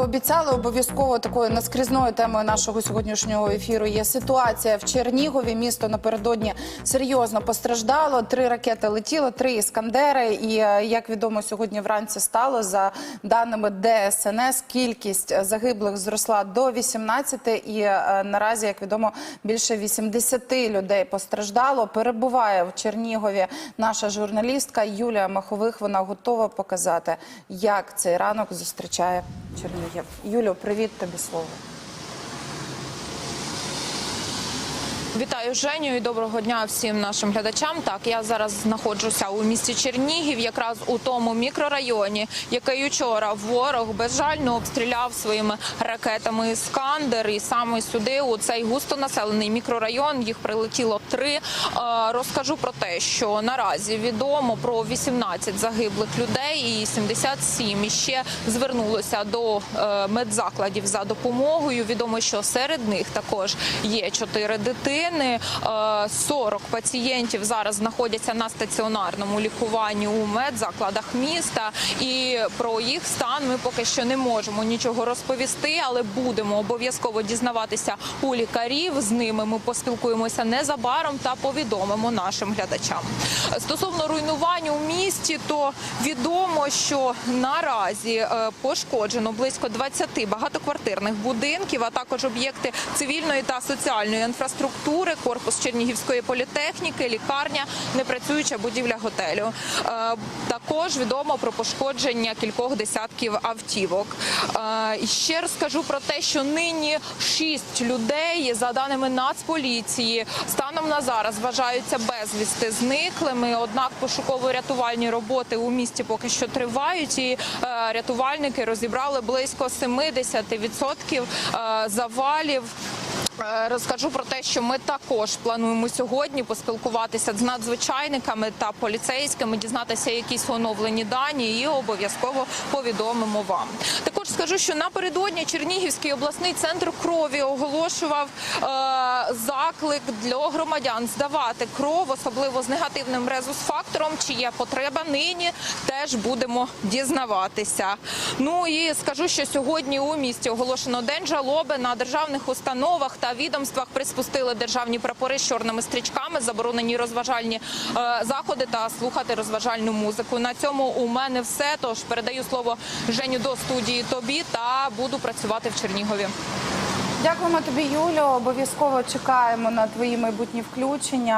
Обіцяли обов'язково такою наскрізною темою нашого сьогоднішнього ефіру є ситуація в Чернігові. Місто напередодні серйозно постраждало. Три ракети летіло, три іскандери. І е, як відомо, сьогодні вранці стало за даними ДСНС. Кількість загиблих зросла до 18, і е, наразі, як відомо, більше 80 людей постраждало. Перебуває в Чернігові наша журналістка Юлія Махових. Вона готова показати, як цей ранок зустрічає Чернігів. Юлю, привіт тобі слово. Вітаю Женю і доброго дня всім нашим глядачам. Так, я зараз знаходжуся у місті Чернігів, якраз у тому мікрорайоні, який учора ворог безжально обстріляв своїми ракетами Іскандер. І саме сюди, у цей густонаселений мікрорайон, їх прилетіло три. Е, Розкажу про те, що наразі відомо про 18 загиблих людей і 77 іще звернулося до е, медзакладів за допомогою. Відомо, що серед них також є чотири дитини. Е, 40 пацієнтів зараз знаходяться на стаціонарному лікуванні у медзакладах міста. І про їх стан ми поки що не можемо нічого розповісти, але будемо обов'язково дізнаватися у лікарів. З ними ми поспілкуємося незабаром та повідомимо нашим глядачам. Стосовно руйнувань у місті, то відомо, що наразі е, пошкоджено близько 20 багатоквартирних будинків, а також об'єкти цивільної та соціальної інфраструктури, корпус Чернігівської політехніки, лікарня, непрацююча будівля готелю. Е, Також відомо про пошкодження кількох десятків автівок. Е, І ще розкажу про те, що нині шість людей, за даними Нацполіції, станом на зараз вважаються безвісти зниклими. Однак пошуково-рятувальні роботи у місті поки що тривають, і е, рятувальники розібрали близько 70% е, завалів. Е, Розкажу про те, що ми також плануємо сьогодні поспілкуватися з надзвичайниками та поліцейськими, дізнатися якісь оновлені дані і обов'язково повідомимо вам. Також скажу, що напередодні Чернігівський обласний центр крові оголошував е, заклик для громадян здавати кров, особливо з негативним резус-фактором. Чи є потреба нині, теж будемо дізнаватися. Ну і скажу, що сьогодні у місті оголошено день жалоби на державних установах та відомствах приспустили державні прапори з чорними стрічками, заборонені розважальні е, заходи та слухати розважальну музику. На цьому у мене все. Тож передаю слово Женю до студії тобі та буду працювати в Чернігові. Дякуємо тобі, Юлю. Обов'язково чекаємо на твої майбутні включення.